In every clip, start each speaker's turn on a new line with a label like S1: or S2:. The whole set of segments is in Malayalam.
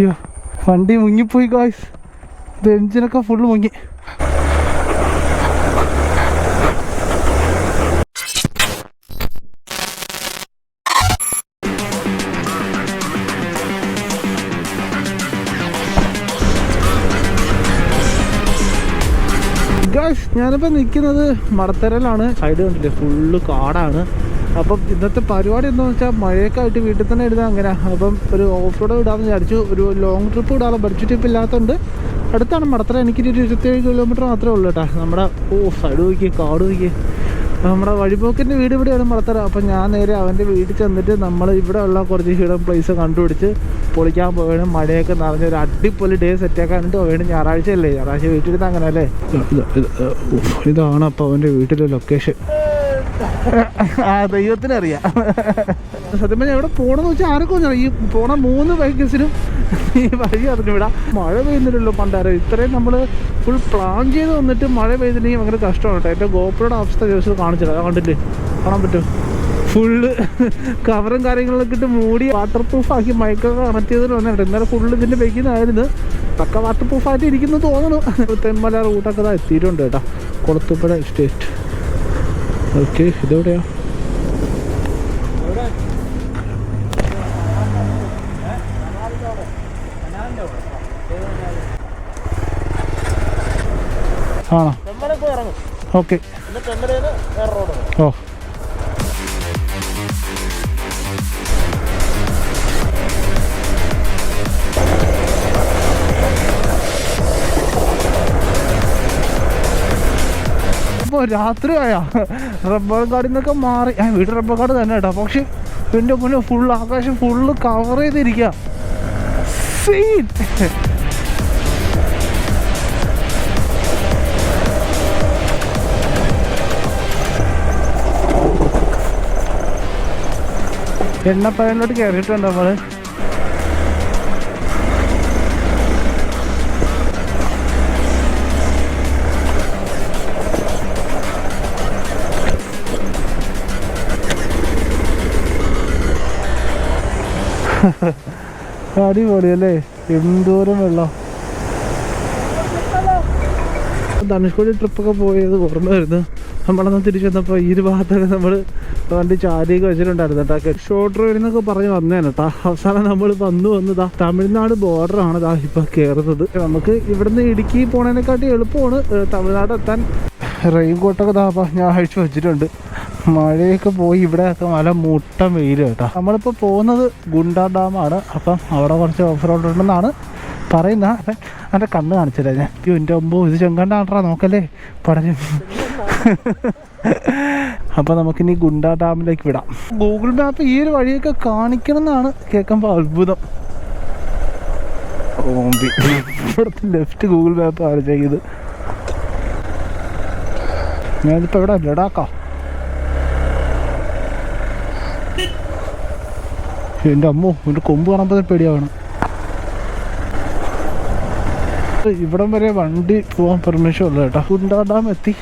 S1: അയ്യോ വണ്ടി മുങ്ങിപ്പോയി ഗായ്സ് ഇത് എഞ്ചിനൊക്കെ ഫുള്ള് മുങ്ങി. ഗായ്സ് ഞാനിപ്പോൾ നിൽക്കുന്നത് മടത്തരലാണ്. സൈഡ് കണ്ടില്ലേ? ഫുള്ള് കാടാണ്. അപ്പം ഇന്നത്തെ പരിപാടി എന്താണെന്ന് വെച്ചാൽ മഴയൊക്കെ ആയിട്ട് വീട്ടിൽ തന്നെ ഇടുന്നത് അങ്ങനെ. അപ്പം ഒരു ഓഫ് റോഡ് ഇടാമെന്ന് വിചാരിച്ചു. ഒരു ലോങ് ട്രിപ്പ് ഇടാനുള്ള ബഡ്ജറ്റ് ട്രിപ്പ് ഇല്ലാത്തതുകൊണ്ട് അടുത്താണ് മടത്തര എനിക്കൊരു ഇരുപത്തേഴ് കിലോമീറ്റർ മാത്രമേ ഉള്ളൂ കേട്ടോ. നമ്മുടെ ഓ സൈഡ് നോക്കി കാട് നോക്കി നമ്മുടെ വഴിപോക്കിന്റെ വീട് ഇവിടെയാണ് മടത്തര അപ്പം ഞാൻ നേരെ അവന്റെ വീട്ടിൽ ചെന്നിട്ട് നമ്മൾ ഇവിടെ ഉള്ള കുറച്ച് ഹിഡൻ പ്ലേസ് കണ്ടുപിടിച്ച് പൊളിക്കാൻ പോവുകയാണ് മഴയൊക്കെ നിറഞ്ഞ ഒരു അടിപൊളി ഡേ സെറ്റാക്കാനായിട്ട് പോവുകയാണ് ഞായറാഴ്ച അല്ലേ ഞായറാഴ്ച വീട്ടിലിരുന്ന് അങ്ങനെ അല്ലേ ഇതാണ് അപ്പോൾ അവന്റെ വീട്ടിലെ ലൊക്കേഷൻ ആ ദൈവത്തിന് അറിയാം സത്യം പറഞ്ഞാൽ എവിടെ പോകണമെന്ന് വെച്ചാൽ ആർക്കും. ഈ പോണ മൂന്ന് ബൈക്കേഴ്സിനും ഈ വഴി അറിഞ്ഞുവിടാ മഴ പെയ്യുന്നില്ലല്ലോ പണ്ടാരം. ഇത്രയും നമ്മൾ ഫുൾ പ്ലാൻ ചെയ്ത് വന്നിട്ട് മഴ പെയ്തില്ലെങ്കിൽ ഭയങ്കര കഷ്ടമാണ് കേട്ടോ. എന്റെ ഗോപ്രയുടെ അവസ്ഥ ദിവസം കാണിച്ചില്ല കണ്ടിട്ട് കാണാൻ പറ്റും. ഫുള്ള് കവറും കാര്യങ്ങളൊക്കെ ഇട്ട് മൂടി വാട്ടർ പ്രൂഫാക്കി മയക്കൊക്കെ കണക്ട് ചെയ്തിട്ട് വന്നിട്ട് ഇന്നലെ ഫുള്ള് ഇതിന്റെ ബേക്കിന്നായിരുന്നു പക്ക വാട്ടർ പ്രൂഫായിട്ട് ഇരിക്കുന്നു തോന്നുന്നു. തെന്മല റൂട്ടൊക്കെ എത്തിയിട്ടുണ്ട് കേട്ടോ. കൊളത്തുപ്പുഴ എസ്റ്റേറ്റ് ഓക്കെ ഇതെവിടെയാ? ആണോ? ഓക്കെ. ഓ. രാത്രി ആയാ റബ്ബർ കാർഡിൽ നിന്നൊക്കെ മാറി. ആ വീട് റബ്ബർ കാർഡ് തന്നെ കേട്ടോ. പക്ഷെ എന്റെ മുന്നേ ഫുൾ ആകാശം ഫുള്ള് കവർ ചെയ്തിരിക്കുക സീൻ എണ്ണപ്പഴനിലോട്ട് കയറിയിട്ടുണ്ട് നമ്മൾ അടിപൊളിയല്ലേ? എന്തോരം വെള്ളം. ധനുഷ്കോടി ട്രിപ്പൊക്കെ പോയത് ഓർമ്മ വരുന്നു. നമ്മളന്ന് തിരിച്ചു വന്നപ്പോൾ ഈ ഒരു ഭാഗത്തൊക്കെ നമ്മൾ വണ്ടി ചാരിയൊക്കെ വെച്ചിട്ടുണ്ടായിരുന്നു കേട്ടോ. ഷോർട്ട് റോഡിൽ നിന്നൊക്കെ പറഞ്ഞ് വന്നേനെ കേട്ടോ. അവസാനം നമ്മൾ വന്നു വന്നതാ തമിഴ്നാട് ബോർഡറാണ് ഇതാ ഇപ്പം കയറുന്നത് നമുക്ക് ഇവിടുന്ന് ഇടുക്കി പോണതിനെക്കാട്ടി എളുപ്പമാണ് തമിഴ്നാട് എത്താൻ. റെയിൻ കോട്ടൊക്കെ അപ്പം ഞാൻ അഴിച്ചു വെച്ചിട്ടുണ്ട്. മഴയൊക്കെ പോയി ഇവിടെയൊക്കെ മല മുട്ട വെയിൽ കേട്ടോ. നമ്മളിപ്പോൾ പോകുന്നത് ഗുണ്ട ഡാമാണ് അപ്പം അവിടെ കുറച്ച് ഓഫ് റോഡ് ഉണ്ടെന്നാണ് പറയുന്നത്. അപ്പം എന്റെ കണ്ണ് കാണിച്ചില്ല ഞാൻ. അയ്യോ എന്റെ ഒമ്പോ ഇത് ചെങ്കണ്ടാണ്ടാ നോക്കല്ലേ. പടഞ്ഞു. അപ്പോൾ നമുക്കിനി ഗുണ്ട ഡാമിലേക്ക് വിടാം. ഗൂഗിൾ മാപ്പ് ഈ ഒരു വഴിയൊക്കെ കാണിക്കണം എന്നാണ് കേൾക്കുമ്പോൾ അത്ഭുതം ഇവിടുത്തെ ലെഫ്റ്റ് ഗൂഗിൾ മാപ്പ് കാണിച്ചേക്കുന്നത്. ഞാനിപ്പോൾ ഇവിടെ ലഡാക്കാ? എന്റെ അമ്മോ എന്റെ കൊമ്പ് കാണുമ്പോൾ പേടിയാവണം. ഇവിടം വരെ വണ്ടി പോകാൻ പെർമിഷൻ ഉള്ളു കേട്ടോ. കുണ്ടാ ഡാം എത്തി.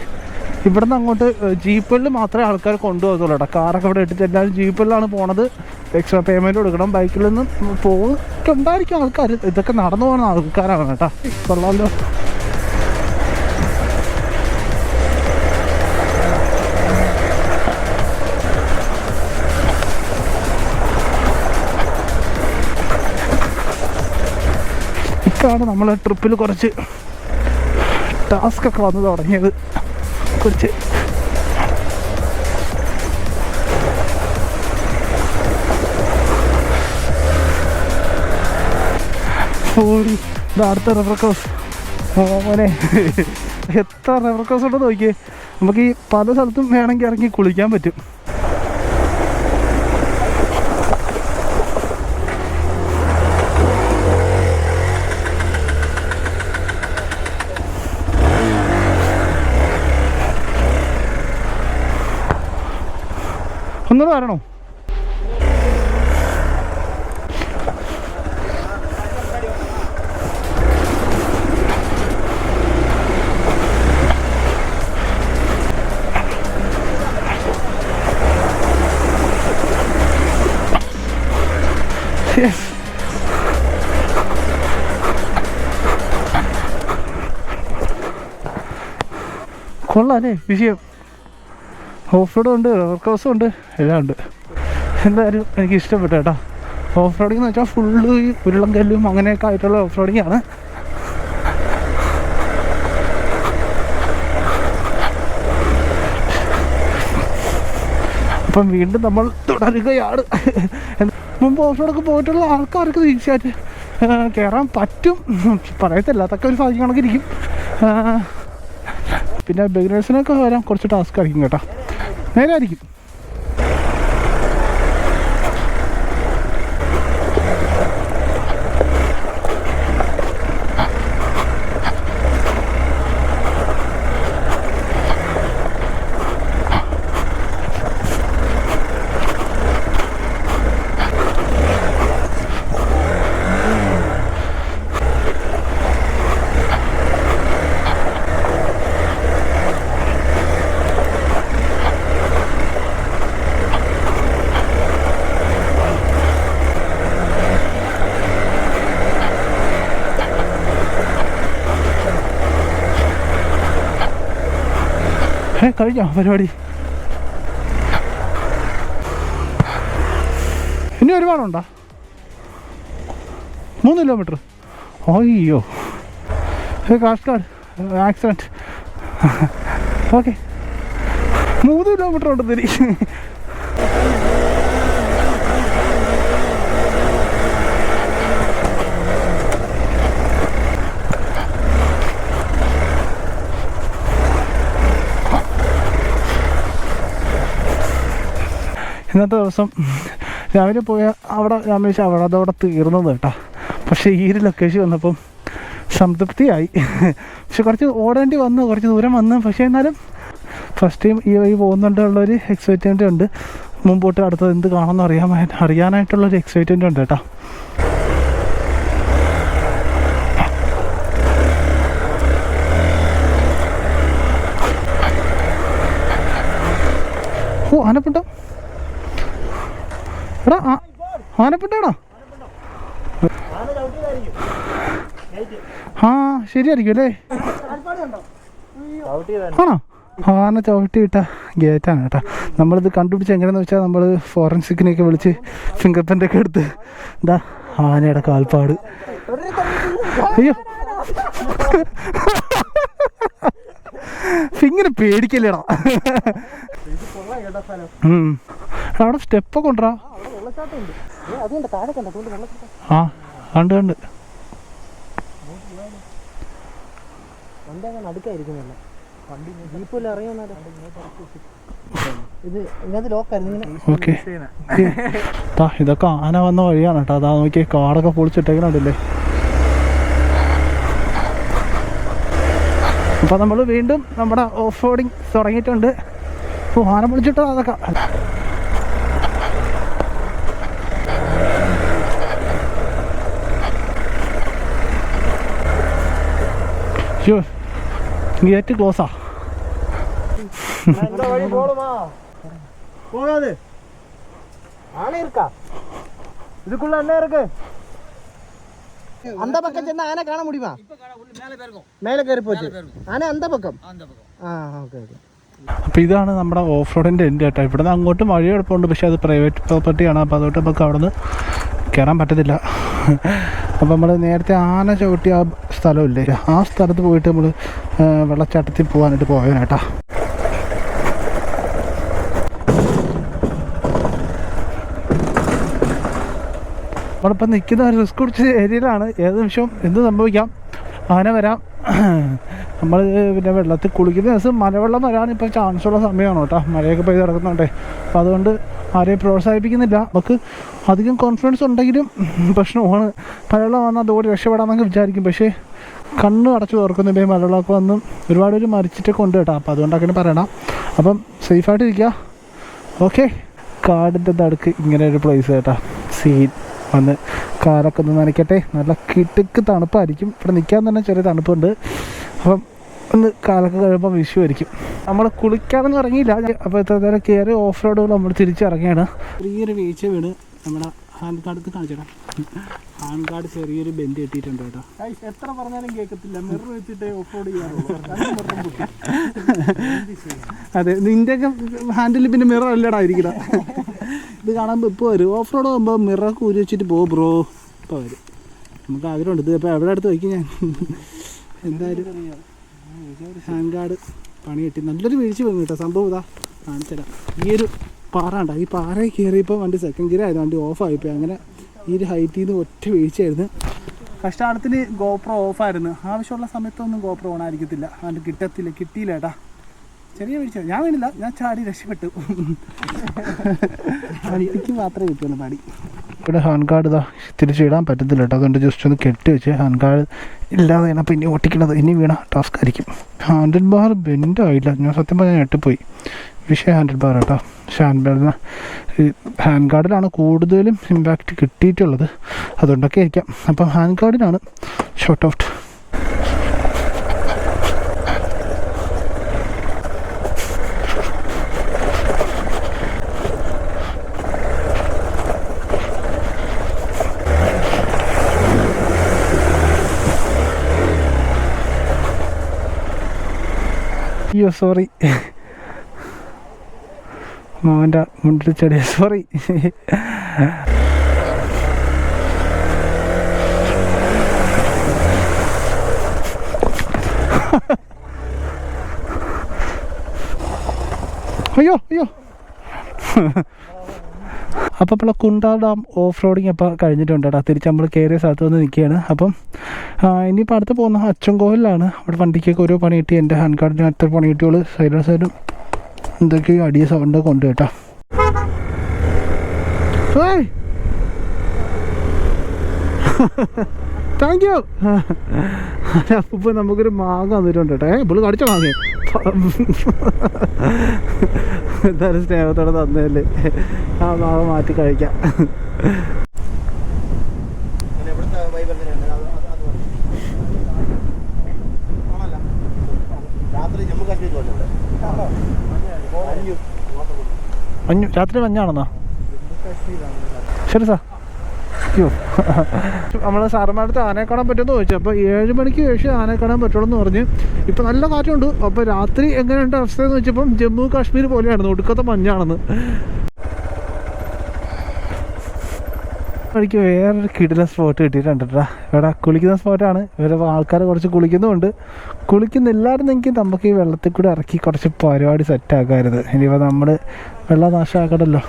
S1: ഇവിടുന്ന് അങ്ങോട്ട് ജീപ്പുകളിൽ മാത്രമേ ആൾക്കാർ കൊണ്ടുപോകത്തുള്ളൂ കേട്ടോ. കാറൊക്കെ ഇവിടെ ഇട്ടിട്ട് എല്ലാവരും ജീപ്പുകളിലാണ് പോണത്. എക്സ്ട്രാ പേയ്മെന്റ് കൊടുക്കണം. ബൈക്കിൽ നിന്ന് പോകുന്നുണ്ടായിരിക്കും ആൾക്കാർ ഇതൊക്കെ നടന്നു പോകുന്ന ആൾക്കാരാണ് കേട്ടോ. കൊള്ളാമല്ലോ ഇക്കാണ് നമ്മൾ ട്രിപ്പിൽ കുറച്ച് ടാസ്ക് ഒക്കെ വന്നു തുടങ്ങിയത്. കുറച്ച് ഓടി അടുത്ത റബ്ബർ ക്രോസ് മോനെ. എത്ര റബ്ബർ ക്രോസ് ഉണ്ടെന്ന് നോക്കിയേ. നമുക്ക് ഈ പല സ്ഥലത്തും വേണമെങ്കിൽ ഇറങ്ങി കുളിക്കാൻ പറ്റും. ഒന്നത് വരണോ Yes. വിഷയം ഓഫ് റോഡും ഉണ്ട് വർക്ക് ക്രോസും ഉണ്ട് എല്ലാം ഉണ്ട് എന്തായാലും എനിക്ക് ഇഷ്ടപ്പെട്ടു കേട്ടോ. ഓഫ് റോഡിംഗ് എന്ന് വെച്ചാൽ ഫുള്ള് ഈ ഉരുളം കല്ലും അങ്ങനെയൊക്കെ ആയിട്ടുള്ള ഓഫ് റോഡിംഗ് ആണ്. അപ്പം വീണ്ടും നമ്മൾ തുടരുകയാണ്. മുമ്പ് ഓഫ് റോഡൊക്കെ പോയിട്ടുള്ള ആൾക്കാർക്ക് തീർച്ചയായിട്ടും കയറാൻ പറ്റും. പറയത്തില്ല അതൊക്കെ ഒരു ഭാഗ്യം കണക്കിരിക്കും പിന്നെ ബിഗിനേഴ്സിനൊക്കെ വരാൻ കുറച്ച് ടാസ്ക് ആയിരിക്കും കേട്ടോ. നേരെ കഴിഞ്ഞോ പരിപാടി? ഇനി ഒരുപാടുണ്ടോ മൂന്ന് കിലോമീറ്റർ അയ്യോ. കാഷ്കാട് ആക്സിഡന്റ് ഓക്കെ മൂന്ന് കിലോമീറ്റർ ഉണ്ട് തിരി ഇന്നത്തെ ദിവസം രാവിലെ പോയ അവിടെ ഞാൻ അവിടെ അതവിടെ തീർന്നത് കേട്ടോ. പക്ഷേ ഈ ഒരു ലൊക്കേഷൻ വന്നപ്പം സംതൃപ്തിയായി. പക്ഷെ കുറച്ച് ഓടേണ്ടി വന്നു കുറച്ച് ദൂരം വന്നു. പക്ഷേ എന്നാലും ഫസ്റ്റ് ടൈം ഈ വഴി പോകുന്നുണ്ടുള്ളൊരു എക്സൈറ്റ്മെന്റ് ഉണ്ട്. മുമ്പോട്ട് അടുത്തത് എന്ത് കാണുമെന്ന് അറിയാൻ അറിയാനായിട്ടുള്ളൊരു എക്സൈറ്റ്മെന്റ് ഉണ്ട് കേട്ടോ. ഓ ആനപ്പിണ്ടം. എടാ ആ- ആനപ്പിണ്ടാണോ? ആ ശരിയായിരിക്കും അല്ലേ? ആണോ? ആന ചവിട്ടി ഇട്ട ഗേറ്റാണ് കേട്ടോ. നമ്മളിത് കണ്ടുപിടിച്ച് എങ്ങനെയാന്ന് വെച്ചാൽ നമ്മൾ ഫോറൻസിക്കിനെയൊക്കെ വിളിച്ച് ഫിംഗർ പ്രിന്റ് ഒക്കെ എടുത്ത് എന്താ ആനയുടെ കാൽപ്പാട്. അയ്യോ. ഇങ്ങനെ പേടിക്കല്ലേടാ. അവിടെ സ്റ്റെപ്പൊക്കെ കൊണ്ടുവരാ ആ കണ്ട് കണ്ട്.
S2: അടുക്കായിരിക്കുന്നില്ല
S1: ഇതൊക്കെ ആന വന്ന വഴിയാണ് കേട്ടോ. അതാ നോക്കി കാടൊക്കെ പൊളിച്ചിട്ടേക്കണല്ലേ അപ്പൊ നമ്മൾ വീണ്ടും നമ്മുടെ ഓഫ് റോഡിങ് തുടങ്ങിയിട്ടുണ്ട് ആന പൊളിച്ചിട്ടോ? അതൊക്കെ. അയ്യോ ഗേറ്റ് ക്ലോസാ
S2: வழி போடுமா போகாது ஆனை இருக்கா இதுக்குள்ள என்ன இருக்கு அந்த பக்கம் சென்னா ஆனை காண முடியுமா மேலே கறி போச்சு ஆனை அந்த பக்கம் ஆ ஓகே ஓகே
S1: അപ്പോൾ ഇതാണ് നമ്മുടെ ഓഫ് റോഡിൻ്റെ എൻ്റെ കേട്ടോ ഇവിടെ നിന്ന് അങ്ങോട്ട് വഴി എളുപ്പമുണ്ട് പക്ഷേ അത് പ്രൈവറ്റ് പ്രോപ്പർട്ടിയാണ് അപ്പോൾ അതുകൊണ്ട് നമുക്ക് അവിടെ നിന്ന് കയറാൻ പറ്റത്തില്ല അപ്പോൾ നമ്മൾ നേരത്തെ ആന ചവിട്ടിയ ആ സ്ഥലമില്ലേ? ആ സ്ഥലത്ത് പോയിട്ട് നമ്മൾ വെള്ളച്ചാട്ടത്തിൽ പോകാനായിട്ട് പോയവനേട്ടാ നമ്മളിപ്പോൾ നിൽക്കുന്ന ഒരു റിസ്ക് പിടിച്ച ഏരിയയിലാണ്. ഏത് നിമിഷവും എന്ത് സംഭവിക്കാം? ആന വരാം. നമ്മൾ പിന്നെ വെള്ളത്തിൽ കുളിക്കുന്ന ദിവസം മലവെള്ളം വരാൻ ഇപ്പോൾ ഉള്ള സമയമാണ് കേട്ടോ മഴയൊക്കെ പെയ്ത് കിടക്കുന്നുണ്ടേ. അപ്പോൾ അതുകൊണ്ട് ആരെയും പ്രോത്സാഹിപ്പിക്കുന്നില്ല. നമുക്ക് അധികം കോൺഫിഡൻസ് ഉണ്ടെങ്കിലും പ്രശ്നമാണ്. മലവെള്ളം വന്നാൽ അതോടെ രക്ഷപ്പെടാമെന്നൊക്കെ വിചാരിക്കും. പക്ഷേ കണ്ണ് അടച്ചു തുറക്കുന്നില്ലേ മലവെള്ളമൊക്കെ വന്ന് ഒരുപാട് പേര് മരിച്ചിട്ടൊക്കെ ഉണ്ട് കേട്ടോ. അപ്പോൾ അതുകൊണ്ടൊക്കെ പറയണം. അപ്പം സേഫായിട്ടിരിക്കുക ഓക്കെ. കാടിന്റെ നടുക്ക് ഇങ്ങനെ ഒരു പ്ലേസ് കേട്ടോ. സീൻ വന്ന് കാലൊക്കെ ഒന്ന് നനയ്ക്കട്ടെ. നല്ല കിട്ടുക്ക് തണുപ്പായിരിക്കും. ഇവിടെ നിൽക്കാൻ തന്നെ ചെറിയ തണുപ്പുണ്ട്. അപ്പം ഒന്ന് കാലൊക്കെ കഴിയുമ്പോൾ വിഷു ആയിരിക്കും. നമ്മൾ കുളിക്കാനൊന്നും ഇറങ്ങിയില്ല. അപ്പോൾ ഇത്ര നേരം കയറി ഓഫ് റോഡ് നമ്മൾ തിരിച്ചിറങ്ങിയാണ്. ചെറിയൊരു വീഴ്ച വീണ്. നമ്മുടെ ഹാൻഡ് കാർഡ് കാണിച്ചേടാ. ഹാൻഡ് കാർഡ് ചെറിയൊരു ബെൻഡ് കിട്ടിയിട്ടുണ്ട് കേട്ടോ.
S2: എത്ര പറഞ്ഞാലും കേൾക്കത്തില്ല മിറർ വെച്ചിട്ട് ഓഫ് റോഡ് ചെയ്യാറുള്ളൂ
S1: അതെ നിന്റെ ഹാൻഡിൽ പിന്നെ മിറർ അല്ലടാ ഇരിക്കടാ ഇത് കാണുമ്പോൾ ഇപ്പോൾ വരും. ഓഫ് റോഡ് പോകുമ്പോൾ മിറർ കൂരി വെച്ചിട്ട് പോ ബ്രോ ഇപ്പോൾ വരും. നമുക്ക് ആഗ്രഹമുണ്ട്. ഇത് ഇപ്പോൾ എവിടെ അടുത്ത് വയ്ക്കും ഞാൻ? എന്തായാലും ഹാൻഡ് കാർഡ് പണി കിട്ടി. നല്ലൊരു വീഴ്ച വന്നു കേട്ടോ. സംഭവം ഇതാ. കാണിച്ചുതരാം ഈ ഒരു പാറ ഉണ്ടോ ഈ പാറ കയറിയപ്പോൾ വണ്ടി സെക്കൻഡ് ഗിയർ ആയിരുന്നു. വണ്ടി ഓഫ് ആയിപ്പോയി. അങ്ങനെ ഈ ഒരു ഹൈറ്റിൽ നിന്ന് ഒറ്റ വീഴ്ചയായിരുന്നു. കഷ്ടാലത്തിന് ഗോപ്രോ ഓഫായിരുന്നു ആവശ്യമുള്ള സമയത്തൊന്നും ഗോപ്രോ ഓൺ ആയിരിക്കത്തില്ല. അതുകൊണ്ട് കിട്ടത്തില്ല. കിട്ടിയില്ല ഏട്ടാ ചെറിയ വീഴ്ച. ഞാൻ വേണില്ല. ഞാൻ ചാടി രക്ഷപ്പെട്ടു. എനിക്ക് മാത്രമേ കിട്ടുള്ളൂ പാടി ഇവിടെ ഹാൻ കാർഡ് ഇതാ തിരിച്ചിടാൻ പറ്റത്തില്ല കേട്ടോ അതുകൊണ്ട് ജസ്റ്റ് ഒന്ന് കെട്ടി വെച്ച് ഹാൻ കാർഡ് ഇല്ലാതെ ഞാൻ പിന്നെ ഓട്ടിക്കണത്. ഇനി വീണ ടാസ്ക് ആയിരിക്കും. ഹാൻഡിൽ ബാർ ബെൻഡ് ആയില്ല. ഞാൻ സത്യം പറഞ്ഞാൽ ഞെട്ടിപ്പോയി. വിഷയ ഹാൻഡിൽ ബാർ കേട്ടോ ഹാൻഡ് ബാറിന് ഹാൻഡ് ഗാർഡിലാണ് കൂടുതലും ഇമ്പാക്റ്റ് കിട്ടിയിട്ടുള്ളത്. അതുകൊണ്ടൊക്കെ ആയിരിക്കാം. അപ്പം ഹാൻഡ് ഗാർഡിനാണ് ഷോർട്ട് ഔട്ട് അയ്യോ സോറി മോന്റെ മുണ്ടിൽ ചെടിയ സോറി അയ്യോ അയ്യോ. അപ്പോൾ ഇപ്പോൾ കുണ്ടാ ഡാം ഓഫ് റോഡിങ് അപ്പോൾ കഴിഞ്ഞിട്ടുണ്ട് കേട്ടോ തിരിച്ച് നമ്മൾ കയറിയ സ്ഥലത്ത് വന്ന് നിൽക്കുകയാണ്. അപ്പം ഇനിയിപ്പോൾ അടുത്ത് പോകുന്ന അച്ചൻകോവിലാണ്. അവിടെ വണ്ടിക്കൊക്കെ ഓരോ പണി കിട്ടി. എന്റെ ഹാൻഡ് കാർഡിന് അത്ര പണി കിട്ടിയോളൂ സൈഡും സൈഡും എന്തൊക്കെയോ അടിയ സൗണ്ട് കൊണ്ട് കേട്ടോ. താങ്ക് യു അപ്പോൾ നമുക്കൊരു മാങ്ങ തന്നിട്ടുണ്ട് കേട്ടോ. ഏ പുള്ളി കടിച്ച മാങ്ങ. എന്തായാലും സ്നേഹത്തോടെ തന്നതല്ലേ? ആ മാങ്ങ മാറ്റി കഴിക്കാം.
S2: രാത്രി ജമ്മു കാശ്മീർ ഇവിടെ. മഞ്ഞ്
S1: രാത്രി മഞ്ഞാണെന്നാ? ശരി സാർ. അയ്യോ നമ്മൾ സാറന്മാരുടെ അടുത്ത് ആനയെ കാണാൻ പറ്റുമെന്ന് ചോദിച്ചു. അപ്പോൾ ഏഴ് മണിക്ക് ശേഷം ആനയെ കാണാൻ പറ്റുള്ളൂ എന്ന് പറഞ്ഞ് ഇപ്പോൾ നല്ല കാറ്റുണ്ട്. അപ്പോൾ രാത്രി എങ്ങനെയുണ്ട് അവസ്ഥ എന്ന് വെച്ചപ്പം ജമ്മു കാശ്മീർ പോലെയാണെന്ന് ഒടുക്കത്തെ മഞ്ഞാണെന്ന്. വഴിക്ക് വേറൊരു കിടില സ്പോട്ട് കിട്ടിയിട്ടുണ്ട് കേട്ടോ ഇവിടെ കുളിക്കുന്ന സ്പോട്ടാണ് ഇവിടെ ആൾക്കാർ കുറച്ച് കുളിക്കുന്നുമുണ്ട്. കുളിക്കുന്നില്ലായിരുന്നെങ്കിൽ നമുക്ക് ഈ വെള്ളത്തിൽ കൂടി ഇറക്കി കുറച്ച് പരിപാടി സെറ്റാക്കാമായിരുന്നു ഇനിയിപ്പോൾ നമ്മൾ വെള്ളം നാശമാക്കണമല്ലോ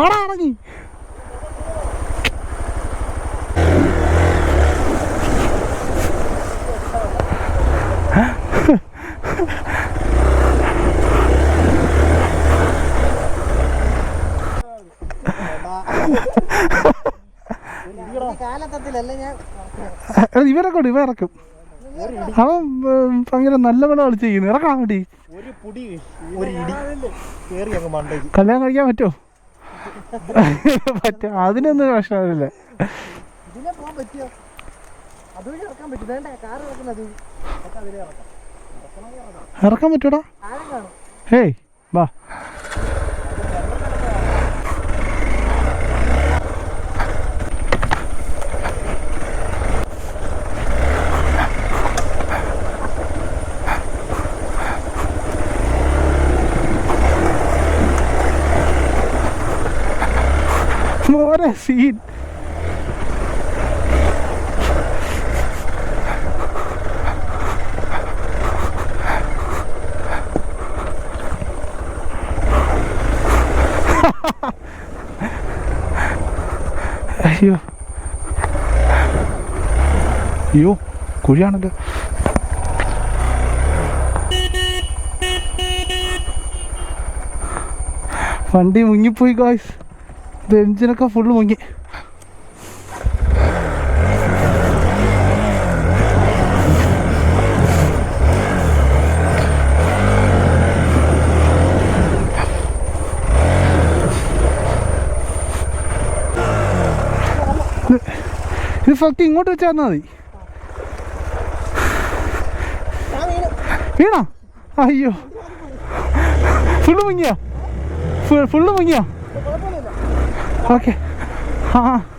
S1: ആടാ ഇറങ്ങി ഇവരൊക്കെ ഉണ്ട് ഇവ അവൻ ഭയങ്കര നല്ല കളിച്ച് ചെയ്യുന്നു. ഇറക്കാൻ വേണ്ടി
S2: ഒരു പുടി ഒരു ഇടി കേറി അങ്ങ് മണ്ടയ്ക്ക്.
S1: കല്യാണം കഴിക്കാൻ പറ്റുമോ? പറ്റ അതിനൊന്നും പ്രശ്നമില്ല.
S2: ഇറക്കാൻ
S1: പറ്റൂടാ? ഹേയ് വാ. മോനെ സീൻ അയ്യോ അയ്യോ കുഴിയാണല്ലോ വണ്ടി മുങ്ങിപ്പോയി ഗായ്സ് ഇത് എഞ്ചിനൊക്കെ ഫുള്ള് മുങ്ങി. ഇത് ഫസ്റ്റ് ഇങ്ങോട്ട് വെച്ചാൽ തന്നാൽ മതി.
S2: വീണു?
S1: അയ്യോ. ഫുള്ള് മുങ്ങിയോ? ഫുള്ള് മുങ്ങിയോ? ഓക്കെ ആ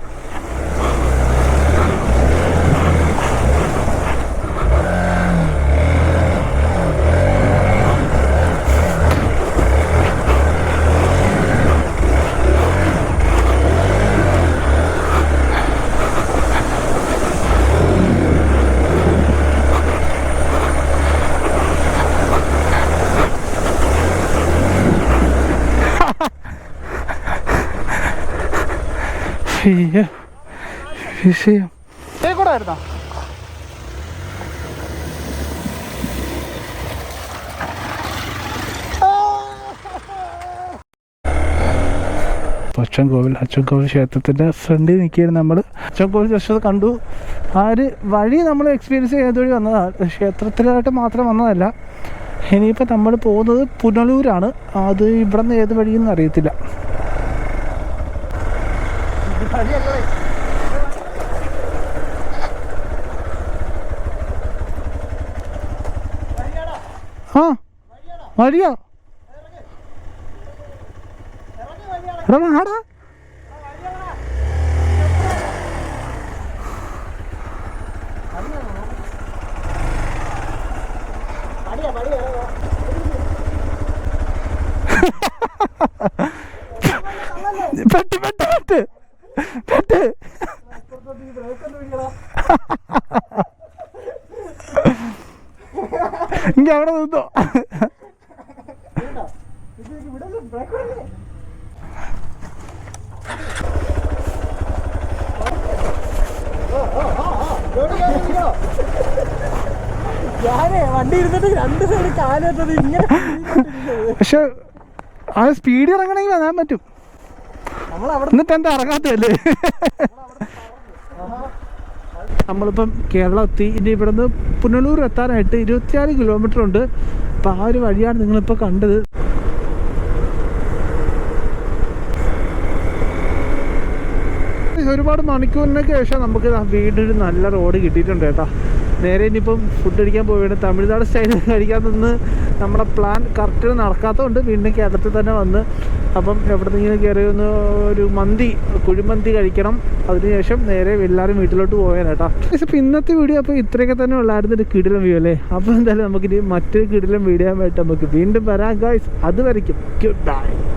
S1: വിഷയം കൂടെ ആയിരുന്നോ? അച്ചൻകോവിൽ അച്ചൻകോവിൽ ക്ഷേത്രത്തിന്റെ ഫ്രണ്ടിൽ നിൽക്കുകയായിരുന്നു നമ്മൾ അച്ചൻകോവിൽ ജസ്റ്റ് കണ്ടു. ആ ഒരു വഴി നമ്മൾ എക്സ്പീരിയൻസ് ചെയ്ത വഴി വന്നതാണ് ക്ഷേത്രത്തിലായിട്ട് മാത്രം വന്നതല്ല. ഇനിയിപ്പോൾ നമ്മൾ പോകുന്നത് പുനലൂരാണ്. അത് ഇവിടെ നിന്ന് ഏത് വഴിയെന്ന് അറിയത്തില്ല. ആ വഴിയോ.
S2: പടിയാ
S1: പെട്ട് പെട്ട് പെട്ട്. പെട്ട് ഇങ്ങ അവിടെ നിന്നോ?
S2: ഞാനേ വണ്ടി ഇരുന്നിട്ട് രണ്ട് സൈഡ് കാലെത്തത് ഇങ്ങനെ
S1: പക്ഷെ ആ സ്പീഡ് ഇറങ്ങണമെങ്കിൽ വരാൻ പറ്റും. എന്നിട്ട് എന്താ ഇറങ്ങാത്തല്ലേ നമ്മളിപ്പം കേരളം എത്തി ഇനി ഇവിടുന്ന് പുനലൂർ എത്താനായിട്ട് ഇരുപത്തിയാറ് കിലോമീറ്റർ ഉണ്ട്. അപ്പം ആ ഒരു വഴിയാണ് നിങ്ങളിപ്പോൾ കണ്ടത്. ഒരുപാട് മണിക്കൂറിനൊക്കെ ശേഷം നമുക്ക് വീടിന് നല്ല റോഡ് കിട്ടിയിട്ടുണ്ട് കേട്ടോ. നേരെ ഇനിയിപ്പം ഫുഡ് അടിക്കാൻ പോവുകയാണ്. തമിഴ്നാട് സ്റ്റൈലിൽ കഴിക്കാൻ നിന്ന് നമ്മുടെ പ്ലാൻ കറക്റ്റ് നടക്കാത്തതുകൊണ്ട് വീണ്ടും കേരളത്തിൽ തന്നെ വന്ന് അപ്പം എവിടെന്നെങ്കിലും കയറി ഒരു മന്തി കുഴിമന്തി കഴിക്കണം. അതിനുശേഷം നേരെ എല്ലാവരും വീട്ടിലോട്ട് പോകാൻ കേട്ടോ. ഇപ്പം ഇന്നത്തെ വീഡിയോ അപ്പോൾ ഇത്രയൊക്കെ തന്നെ ഉള്ളായിരുന്നു. ഒരു കിടിലം വ്യൂ അല്ലേ? അപ്പോൾ എന്തായാലും നമുക്കിനി മറ്റൊരു കിടിലം വീഡിയോ ആയിട്ട് നമുക്ക് വീണ്ടും വരാം. ഗായ്സ് അത് വരയ്ക്കും ഗുഡ് ബൈ